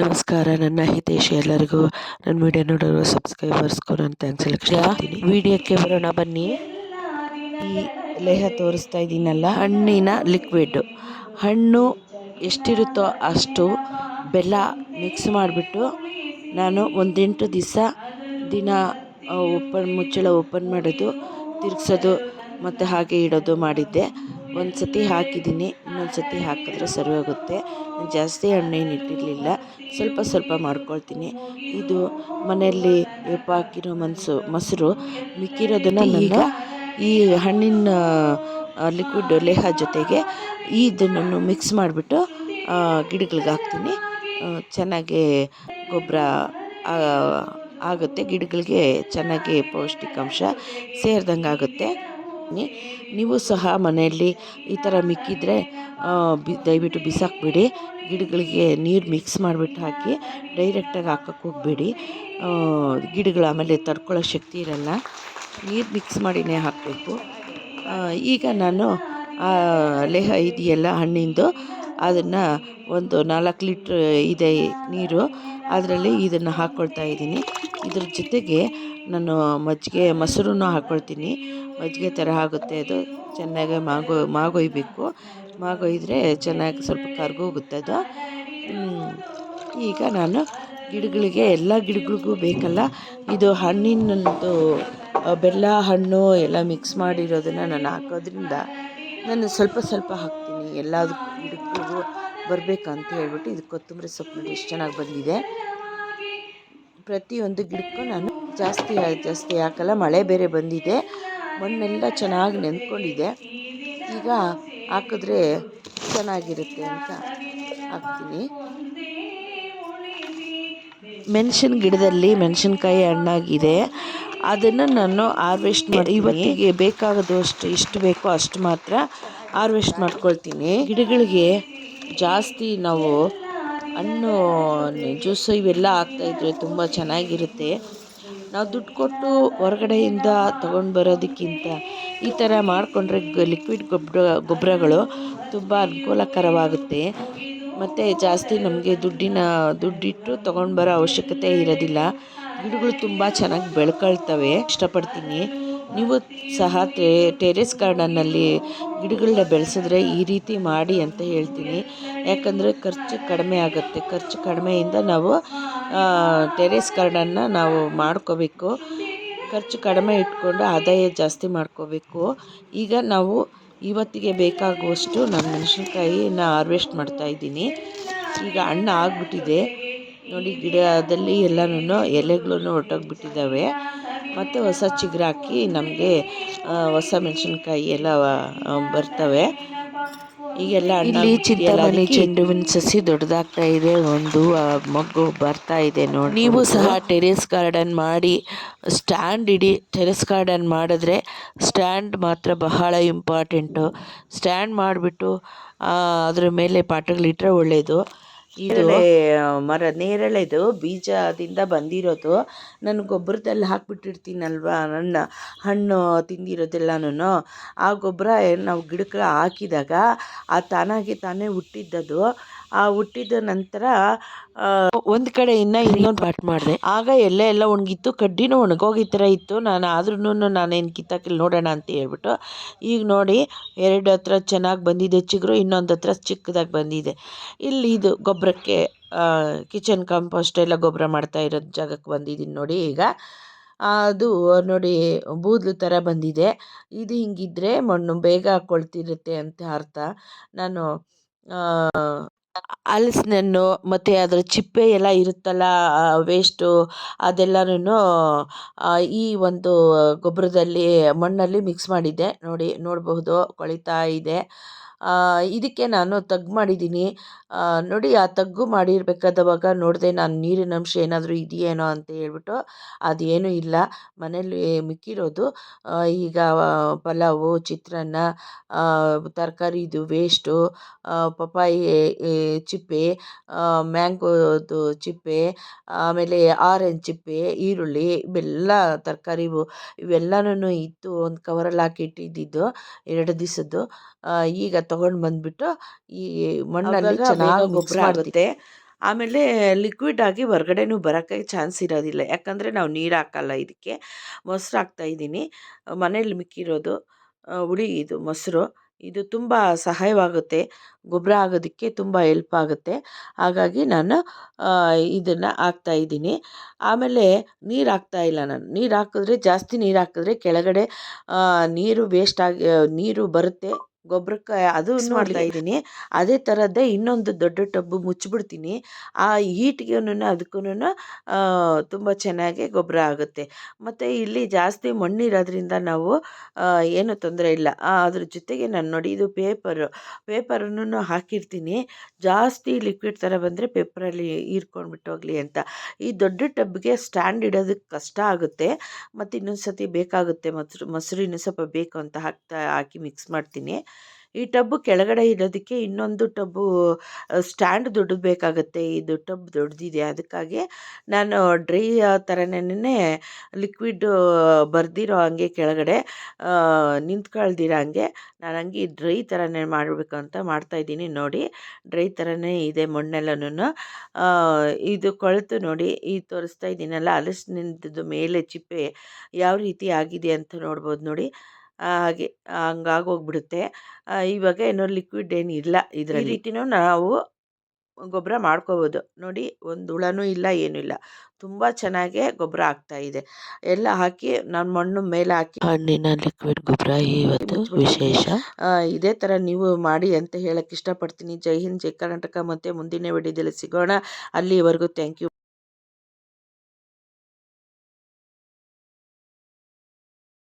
ನಮಸ್ಕಾರ ನನ್ನ ಹಿತೇಶ್ ಎಲ್ಲರಿಗೂ. ನನ್ನ ವಿಡಿಯೋ ನೋಡೋರು ಸಬ್ಸ್ಕ್ರೈಬರ್ಸ್ಗೂ ನಾನು ಥ್ಯಾಂಕ್ಸ್ ಎಲ್ಲ ವಿಡಿಯೋಕ್ಕೆ ಬರೋಣ ಬನ್ನಿ. ಈ ಲೇಹ ತೋರಿಸ್ತಾ ಇದ್ದೀನಲ್ಲ ಹಣ್ಣಿನ ಲಿಕ್ವಿಡ್ ಹಣ್ಣು ಎಷ್ಟಿರುತ್ತೋ ಅಷ್ಟು ಬೆಲ್ಲ ಮಿಕ್ಸ್ ಮಾಡಿಬಿಟ್ಟು ನಾನು ಒಂದೆಂಟು ದಿವಸ ದಿನ ಓಪನ್ ಮುಚ್ಚಳ ಓಪನ್ ಮಾಡೋದು ತಿರ್ಗ್ಸೋದು ಮತ್ತು ಹಾಗೆ ಇಡೋದು ಮಾಡಿದ್ದೆ. ಒಂದು ಸತಿ ಹಾಕಿದ್ದೀನಿ ಇನ್ನೊಂದು ಸತಿ ಹಾಕಿದ್ರೆ ಸರಿ ಹೋಗುತ್ತೆ. ನಾನು ಜಾಸ್ತಿ ಹಣ್ಣೇನು ಇಟ್ಟಿರಲಿಲ್ಲ ಸ್ವಲ್ಪ ಸ್ವಲ್ಪ ಮಾಡ್ಕೊಳ್ತೀನಿ. ಇದು ಮನೆಯಲ್ಲಿ ಎಪ್ಪ ಹಾಕಿರೋ ಮನಸ್ಸು ಮೊಸರು ಮಿಕ್ಕಿರೋದನ್ನು ಈಗ? ಈ ಹಣ್ಣಿನ ಲಿಕ್ವಿಡ್ ಲೇಹ ಜೊತೆಗೆ ಇದನ್ನು ಮಿಕ್ಸ್ ಮಾಡಿಬಿಟ್ಟು ಗಿಡಗಳಿಗೆ ಹಾಕ್ತೀನಿ. ಚೆನ್ನಾಗಿ ಗೊಬ್ಬರ ಆಗುತ್ತೆ ಗಿಡಗಳಿಗೆ ಚೆನ್ನಾಗಿ ಪೌಷ್ಟಿಕಾಂಶ ಸೇರಿದಂಗೆ ಆಗುತ್ತೆ ನೀವು ಸಹ ಮನೆಯಲ್ಲಿ ಈ ಥರ ಮಿಕ್ಕಿದರೆ ಬಿ, ದಯವಿಟ್ಟು ಬಿಸಾಕಬೇಡಿ. ಗಿಡಗಳಿಗೆ ನೀರು ಮಿಕ್ಸ್ ಮಾಡಿಬಿಟ್ಟು ಹಾಕಿ ಡೈರೆಕ್ಟಾಗಿ ಹಾಕಕ್ಕೆ ಹೋಗಬೇಡಿ. ಗಿಡಗಳು ಆಮೇಲೆ ತಡ್ಕೊಳ್ಳೋ ಶಕ್ತಿ ಇರಲ್ಲ. ನೀರು ಮಿಕ್ಸ್ ಮಾಡಿನೇ ಹಾಕಬೇಕು. ಈಗ ನಾನು ಲೇಹ ಇದೆಯಲ್ಲ ಹಣ್ಣಿಂದು, ಅದನ್ನು ಒಂದು ನಾಲ್ಕು ಲೀಟ್ರ್ ಇದೆ ನೀರು. ಅದರಲ್ಲಿ ಇದನ್ನು ಹಾಕ್ಕೊಳ್ತಾ ಇದ್ದೀನಿ. ಇದ್ರ ಜೊತೆಗೆ ನಾನು ಮಜ್ಜಿಗೆ ಮೊಸರು ಹಾಕ್ಕೊಳ್ತೀನಿ. ಮಜ್ಜಿಗೆ ಥರ ಆಗುತ್ತೆ ಅದು. ಚೆನ್ನಾಗಿ ಮಾಗೊ, ಮಾಗೊಯ್ಬೇಕು. ಮಾಗೊಯ್ದರೆ ಚೆನ್ನಾಗಿ ಸ್ವಲ್ಪ ಕರ್ಗೋಗುತ್ತೆ ಅದು. ಈಗ ನಾನು ಗಿಡಗಳಿಗೆ ಎಲ್ಲ ಗಿಡಗಳಿಗೂ ಬೇಕಲ್ಲ, ಇದು ಹಣ್ಣಿನದು ಬೆಲ್ಲ, ಹಣ್ಣು ಎಲ್ಲ ಮಿಕ್ಸ್ ಮಾಡಿರೋದನ್ನು ನಾನು ಹಾಕೋದ್ರಿಂದ ನಾನು ಸ್ವಲ್ಪ ಸ್ವಲ್ಪ ಹಾಕ್ತೀನಿ. ಎಲ್ಲದಕ್ಕೂ ಗಿಡಗಳಿಗೂ ಬರಬೇಕಂತ ಹೇಳ್ಬಿಟ್ಟು ಇದು ಕೊತ್ತಂಬರಿ ಸೊಪ್ಪು ಎಷ್ಟು ಚೆನ್ನಾಗಿ ಬಂದಿದೆ. ಪ್ರತಿಯೊಂದು ಗಿಡಕ್ಕೂ ನಾನು ಜಾಸ್ತಿ ಜಾಸ್ತಿ ಹಾಕಲ್ಲ, ಮಳೆ ಬೇರೆ ಬಂದಿದೆ. ಮಣ್ಣೆಲ್ಲ ಚೆನ್ನಾಗಿ ನೆಂದ್ಕೊಂಡಿದೆ ಈಗ ಹಾಕಿದ್ರೆ ಚೆನ್ನಾಗಿರುತ್ತೆ ಅಂತ ಹಾಕ್ತೀನಿ. ಮೆಣಸಿನ ಗಿಡದಲ್ಲಿ ಮೆಣಸಿನ್ಕಾಯಿ ಹಣ್ಣಾಗಿದೆ. ಅದನ್ನು ನಾನು ಹಾರ್ವೆಸ್ಟ್ ಮಾಡಿ ಇವತ್ತಿಗೆ ಬೇಕಾಗೋದು ಅಷ್ಟು ಎಷ್ಟು ಬೇಕೋ ಅಷ್ಟು ಮಾತ್ರ ಹಾರ್ವೆಸ್ಟ್ ಮಾಡ್ಕೊಳ್ತೀನಿ. ಗಿಡಗಳಿಗೆ ಜಾಸ್ತಿ ನಾವು ಹಣ್ಣು ಜ್ಯೂಸು ಇವೆಲ್ಲ ಹಾಕ್ತಾಯಿದ್ರೆ ತುಂಬ ಚೆನ್ನಾಗಿರುತ್ತೆ. ನಾವು ದುಡ್ಡು ಕೊಟ್ಟು ಹೊರಗಡೆಯಿಂದ ತಗೊಂಡು ಬರೋದಕ್ಕಿಂತ ಈ ಥರ ಮಾಡಿಕೊಂಡ್ರೆ ಲಿಕ್ವಿಡ್ ಗೊಬ್ಬರ ಗೊಬ್ಬರಗಳು ತುಂಬ ಅನುಕೂಲಕರವಾಗುತ್ತೆ. ಮತ್ತು ಜಾಸ್ತಿ ನಮಗೆ ದುಡ್ಡಿನ, ದುಡ್ಡಿಟ್ಟು ತೊಗೊಂಡು ಬರೋ ಅವಶ್ಯಕತೆ ಇರೋದಿಲ್ಲ. ಗಿಡಗಳು ತುಂಬ ಚೆನ್ನಾಗಿ ಬೆಳ್ಕೊಳ್ತವೆ. ಇಷ್ಟಪಡ್ತೀನಿ. ನೀವು ಸಹ ಟೆರೆಸ್ ಗಾರ್ಡನ್ನಲ್ಲಿ ಗಿಡಗಳನ್ನ ಬೆಳೆಸಿದ್ರೆ ಈ ರೀತಿ ಮಾಡಿ ಅಂತ ಹೇಳ್ತೀನಿ. ಯಾಕಂದರೆ ಖರ್ಚು ಕಡಿಮೆ ಆಗುತ್ತೆ. ಖರ್ಚು ಕಡಿಮೆಯಿಂದ ನಾವು ಟೆರೆಸ್ ಗಾರ್ಡನ್ನ ನಾವು ಮಾಡ್ಕೋಬೇಕು. ಖರ್ಚು ಕಡಿಮೆ ಇಟ್ಕೊಂಡು ಆದಾಯ ಜಾಸ್ತಿ ಮಾಡ್ಕೋಬೇಕು. ಈಗ ನಾವು ಇವತ್ತಿಗೆ ಬೇಕಾಗುವಷ್ಟು ನಾನು ಮೆಣಸಿನ್ಕಾಯಿನ ಹಾರ್ವೆಸ್ಟ್ ಮಾಡ್ತಾಯಿದ್ದೀನಿ ಈಗ ಹಣ್ಣು ಆಗಿಬಿಟ್ಟಿದೆ. ನೋಡಿ ಗಿಡದಲ್ಲಿ ಎಲ್ಲನೂ ಎಲೆಗಳೂ ಹೊರ್ಟೋಗ್ಬಿಟ್ಟಿದ್ದಾವೆ ಮತ್ತು ಹೊಸ ಚಿಗುರು ಹಾಕಿ ನಮಗೆ ಹೊಸ ಮೆಣಸಿನ್ಕಾಯಿ ಎಲ್ಲ ಬರ್ತವೆ. ಈಗೆಲ್ಲ ಇಲ್ಲಿ ಚಿಂತಾಮಣಿ ಚೆಂಡುವಿನ ಸಸಿ ದೊಡ್ಡದಾಗ್ತಾ ಇದೆ. ಒಂದು ಮಗು ಬರ್ತಾ ಇದೆ ನೋಡಿ ನೀವು ಸಹ ಟೆರೇಸ್ ಗಾರ್ಡನ್ ಮಾಡಿ ಸ್ಟ್ಯಾಂಡ್ ಇಡಿ ಟೆರೇಸ್ ಗಾರ್ಡನ್ ಮಾಡಿದ್ರೆ ಸ್ಟ್ಯಾಂಡ್ ಮಾತ್ರ ಬಹಳ ಇಂಪಾರ್ಟೆಂಟು. ಸ್ಟ್ಯಾಂಡ್ ಮಾಡಿಬಿಟ್ಟು ಅದ್ರ ಮೇಲೆ ಪಾಟ್ಗಳಿಟ್ರೆ ಒಳ್ಳೆಯದು ಇದು ಮರ ನೇರಳೆದು ಬೀಜದಿಂದ ಬಂದಿರೋದು. ನಾನು ಗೊಬ್ಬರದಲ್ಲಿ ಹಾಕ್ಬಿಟ್ಟಿರ್ತೀನಲ್ವಾ? ನನ್ನ ಹಣ್ಣು ತಿಂದಿರೋದೆಲ್ಲನೂ ಆ ಗೊಬ್ಬರ ನಾವು ಗಿಡಕ್ಕೆ ಹಾಕಿದಾಗ ಆ ತಾನಾಗಿ ತಾನೇ ಹುಟ್ಟಿದ್ದದು. ಆ ಹುಟ್ಟಿದ ನಂತರ ಒಂದು ಕಡೆಯಿಂದ ಇನ್ನೊಂದು ಪಾಟ್ ಮಾಡಿದೆ. ಆಗ ಎಲ್ಲ ಎಲ್ಲ ಒಣಗಿತ್ತು, ಕಡ್ಡಿನೂ ಒಣಗೋಗಿ ಥರ ಇತ್ತು. ನಾನು ಆದ್ರೂ ನಾನೇನು ಕಿತ್ತಾಕಿಲ್ಲ ನೋಡೋಣ ಅಂತ ಹೇಳ್ಬಿಟ್ಟು, ಈಗ ನೋಡಿ ಎರಡು ಹತ್ರ ಚೆನ್ನಾಗಿ ಬಂದಿದೆ ಚಿಗುರು, ಇನ್ನೊಂದು ಹತ್ರ ಚಿಕ್ಕದಾಗಿ ಬಂದಿದೆ. ಇಲ್ಲಿ ಇದು ಗೊಬ್ಬರಕ್ಕೆ ಕಿಚನ್ ಕಾಂಪೋಸ್ಟ್ ಎಲ್ಲ ಗೊಬ್ಬರ ಮಾಡ್ತಾ ಇರೋ ಜಾಗಕ್ಕೆ ಬಂದಿದ್ದೀನಿ ನೋಡಿ ಈಗ. ಅದು ನೋಡಿ ಬೂದ್ಲು ಥರ ಬಂದಿದೆ. ಇದು ಹಿಂಗಿದ್ರೆ ಮಣ್ಣು ಬೇಗ ಕೊಳ್ತಿರುತ್ತೆ ಅಂತ ಅರ್ಥ. ನಾನು ಹಲಸಿನಣ್ಣು, ಮತ್ತು ಅದರ ಚಿಪ್ಪೆ ಎಲ್ಲ ಇರುತ್ತಲ್ಲ ವೇಸ್ಟು ಅದೆಲ್ಲನೂ ಈ ಒಂದು ಗೊಬ್ಬರದಲ್ಲಿ ಮಣ್ಣಲ್ಲಿ ಮಿಕ್ಸ್ ಮಾಡಿದ್ದೆ. ನೋಡಿ, ನೋಡಬಹುದು, ಕೊಳಿತಾ ಇದೆ. ಇದಕ್ಕೆ ನಾನು ತಗ್ಗು ಮಾಡಿದ್ದೀನಿ. ನೋಡಿ, ಆ ತಗ್ಗು ಮಾಡಿರ್ಬೇಕಾದವಾಗ ನೋಡಿದೆ ನಾನು ನೀರಿನ ಅಂಶ ಏನಾದರೂ ಇದೆಯೇನೋ ಅಂತ ಹೇಳ್ಬಿಟ್ಟು ಅದೇನೂ ಇಲ್ಲ. ಮನೇಲಿ ಮಿಕ್ಕಿರೋದು ಈಗ ಪಲಾವು, ಚಿತ್ರಾನ್ನ ತರಕಾರಿದು ವೇಸ್ಟು ಪಪ್ಪಾಯಿ ಚಿಪ್ಪೆ ಮ್ಯಾಂಗೋದು ಚಿಪ್ಪೆ, ಆಮೇಲೆ ಆರೆಂಜ್ ಚಿಪ್ಪೆ, ಈರುಳ್ಳಿ, ಇವೆಲ್ಲ ತರಕಾರಿ ಇವೆಲ್ಲನೂ ಇತ್ತು, ಒಂದು ಕವರಲ್ಲಿ ಹಾಕಿ ಇಟ್ಟಿದ್ದಿದ್ದು ಎರಡು ದಿವಸದ್ದು. ಈಗ ತೊಗೊಂಡು ಬಂದ್ಬಿಟ್ಟು ಈ ಮಣ್ಣಲ್ಲಿ ಚೆನ್ನಾಗಿ ಗೊಬ್ಬರ ಆಗುತ್ತೆ. ಆಮೇಲೆ ಲಿಕ್ವಿಡ್ ಆಗಿ ಹೊರ್ಗಡೆನೂ ಬರೋಕ್ಕೆ ಚಾನ್ಸ್ ಇರೋದಿಲ್ಲ. ಯಾಕಂದರೆ ನಾವು ನೀರು ಹಾಕಲ್ಲ ಇದಕ್ಕೆ. ಮೊಸರು ಹಾಕ್ತಾಯಿದ್ದೀನಿ ಮನೇಲಿ ಮಿಕ್ಕಿರೋದು ಹುಳಿ ಇದು ಮೊಸರು. ಇದು ತುಂಬ ಸಹಾಯವಾಗುತ್ತೆ. ಗೊಬ್ಬರ ಆಗೋದಕ್ಕೆ ತುಂಬ ಹೆಲ್ಪ್ ಆಗುತ್ತೆ. ಹಾಗಾಗಿ ನಾನು ಇದನ್ನು ಹಾಕ್ತಾಯಿದ್ದೀನಿ ಆಮೇಲೆ ನೀರು ಹಾಕ್ತಾ ಇಲ್ಲ ನಾನು. ನೀರು ಹಾಕಿದ್ರೆ ಜಾಸ್ತಿ ನೀರು ಹಾಕಿದ್ರೆ ಕೆಳಗಡೆ ನೀರು ವೇಸ್ಟ್ ಆಗಿ ನೀರು ಬರುತ್ತೆ. ಗೊಬ್ಬರಕ್ಕೆ ಅದು ಮಾಡ್ತಾ ಇದ್ದೀನಿ ಅದೇ ಥರದ್ದೇ ಇನ್ನೊಂದು ದೊಡ್ಡ ಟಬ್ಬು ಮುಚ್ಚಿಬಿಡ್ತೀನಿ. ಆ ಹೀಟ್ಗೂ ಅದಕ್ಕೂ ತುಂಬ ಚೆನ್ನಾಗಿ ಗೊಬ್ಬರ ಆಗುತ್ತೆ. ಮತ್ತು ಇಲ್ಲಿ ಜಾಸ್ತಿ ಮಣ್ಣಿರೋದ್ರಿಂದ ನಾವು ಏನು ತೊಂದರೆ ಇಲ್ಲ. ಅದ್ರ ಜೊತೆಗೆ ನಾನು ನೋಡಿ ಇದು ಪೇಪರು ಪೇಪರನ್ನು ಹಾಕಿರ್ತೀನಿ. ಜಾಸ್ತಿ ಲಿಕ್ವಿಡ್ ಥರ ಬಂದರೆ ಪೇಪರಲ್ಲಿ ಹೀರ್ಕೊಂಡು ಹೋಗಲಿ ಅಂತ. ಈ ದೊಡ್ಡ ಟಬ್ಗೆ ಸ್ಟ್ಯಾಂಡ್ ಇಡೋದಕ್ಕೆ ಕಷ್ಟ ಆಗುತ್ತೆ. ಮತ್ತು ಇನ್ನೊಂದು ಸತಿ ಬೇಕಾಗುತ್ತೆ ಮೊಸರು ಮೊಸರು ಇನ್ನೂ ಸ್ವಲ್ಪ ಬೇಕು ಅಂತ ಹಾಕ್ತಾ ಹಾಕಿ ಮಿಕ್ಸ್ ಮಾಡ್ತೀನಿ. ಈ ಟಬ್ಬು ಕೆಳಗಡೆ ಇಡೋದಕ್ಕೆ ಇನ್ನೊಂದು ಟಬ್ಬು ಸ್ಟ್ಯಾಂಡ್ ದೊಡ್ಡದು ಬೇಕಾಗುತ್ತೆ ಇದು ಟಬ್ ದೊಡ್ಡದಿದೆ ಅದಕ್ಕಾಗಿ ನಾನು ಡ್ರೈ ಥರನೇ ಲಿಕ್ವಿಡ್ ಬರ್ದಿರೋ ಹಂಗೆ ಕೆಳಗಡೆ ನಿಂತ್ಕೊಳ್ದಿರೋ ಹಂಗೆ ನಾನು ಹಂಗೆ ಡ್ರೈ ಥರನೇ ಮಾಡಬೇಕು ಅಂತ ಮಾಡ್ತಾಯಿದ್ದೀನಿ ನೋಡಿ, ಡ್ರೈ ಥರನೇ ಇದೆ ಮಣ್ಣೆಲ್ಲನೂ ಇದು ಕೊಳೆತು ನೋಡಿ, ಈ ತೋರಿಸ್ತಾ ಇದ್ದೀನಲ್ಲ ಅಲಸಿನಿಂದ ಮೇಲೆ ಚಿಪ್ಪೆ ಯಾವ ರೀತಿ ಆಗಿದೆ ಅಂತ ನೋಡ್ಬೋದು ನೋಡಿ. ಹಾಗೆ ಹಂಗಾಗೋಗ್ಬಿಡುತ್ತೆ ಇವಾಗ ಏನೋ ಲಿಕ್ವಿಡ್ ಏನು ಇಲ್ಲ. ಇದರಲ್ಲಿ ಈ ರೀತಿನೂ ನಾವು ಗೊಬ್ಬರ ಮಾಡ್ಕೋಬೋದು. ನೋಡಿ ಒಂದು ಹುಳನೂ ಇಲ್ಲ ಏನೂ ಇಲ್ಲ. ತುಂಬ ಚೆನ್ನಾಗೆ ಗೊಬ್ಬರ ಆಗ್ತಾ ಇದೆ. ಎಲ್ಲ ಹಾಕಿ ನಾನು ಮಣ್ಣು ಮೇಲೆ ಹಾಕಿ ಹಣ್ಣಿನ ಲಿಕ್ವಿಡ್ ಗೊಬ್ಬರ ಇವತ್ತು. ವಿಶೇಷ. ಇದೇ ಥರ ನೀವು ಮಾಡಿ ಅಂತ ಹೇಳಕ್ಕೆ ಇಷ್ಟಪಡ್ತೀನಿ. ಜೈ ಹಿಂದ್ ಜೈ ಕರ್ನಾಟಕ. ಮತ್ತು ಮುಂದಿನ ವಿಡಿಯೋದಲ್ಲಿ ಸಿಗೋಣ. ಅಲ್ಲಿವರೆಗೂ ಥ್ಯಾಂಕ್ ಯು